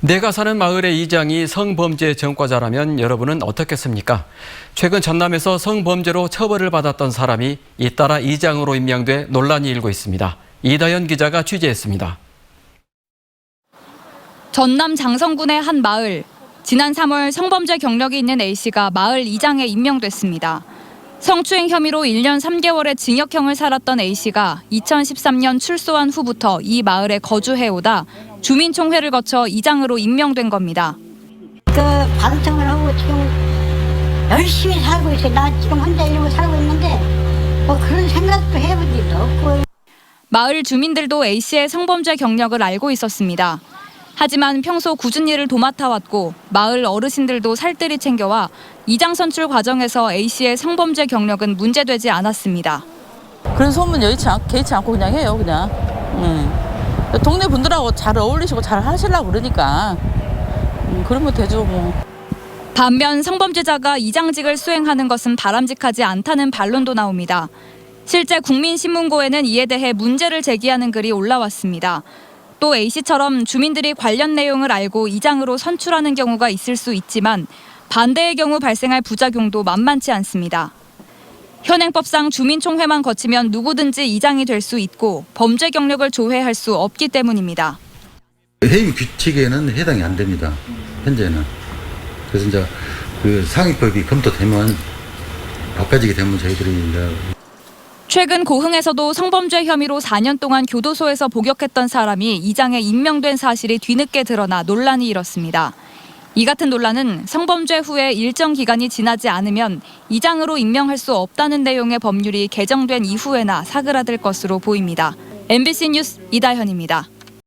내가 사는 마을의 이장이 성범죄 전과자라면 여러분은 어떻겠습니까? 최근 전남에서 성범죄로 처벌을 받았던 사람이 잇따라 이장으로 임명돼 논란이 일고 있습니다. 이다연 기자가 취재했습니다. 전남 장성군의 한 마을. 지난 3월 성범죄 경력이 있는 A씨가 마을 이장에 임명됐습니다. 성추행 혐의로 1년 3개월의 징역형을 살았던 A씨가 2013년 출소한 후부터 이 마을에 거주해오다 주민총회를 거쳐 이장으로 임명된 겁니다. 그 방청을 하고 지금 열심히 살고 있어요. 나 지금 혼자 이러고 살고 있는데 뭐 그런 생각도 해본 일도 없고 마을 주민들도 A씨의 성범죄 경력을 알고 있었습니다. 하지만 평소 굳은 일을 도맡아 왔고 마을 어르신들도 살뜰히 챙겨와 이장 선출 과정에서 A씨의 성범죄 경력은 문제되지 않았습니다. 그런 소문 여의치 않, 개의치 않고 그냥 해요 그냥 음. 동네 분들하고 잘 어울리시고 잘 하시려고 그러니까 음, 그러면 되죠 뭐 반면 성범죄자가 이장직을 수행하는 것은 바람직하지 않다는 반론도 나옵니다. 실제 국민신문고에는 이에 대해 문제를 제기하는 글이 올라왔습니다. 또 A씨처럼 주민들이 관련 내용을 알고 이장으로 선출하는 경우가 있을 수 있지만 반대의 경우 발생할 부작용도 만만치 않습니다. 현행법상 주민총회만 거치면 누구든지 이장이 될 수 있고 범죄 경력을 조회할 수 없기 때문입니다. 해임 규칙에는 해당이 안 됩니다. 현재는. 그래서 이제 그 상위법이 검토되면 바꿔지게 되면 저희들이 이제 최근 고흥에서도 성범죄 혐의로 4년 동안 교도소에서 복역했던 사람이 이장에 임명된 사실이 뒤늦게 드러나 논란이 일었습니다. 이 같은 논란은 성범죄 후에 일정 기간이 지나지 않으면 이장으로 임명할 수 없다는 내용의 법률이 개정된 이후에나 사그라들 것으로 보입니다. MBC 뉴스 이다현입니다.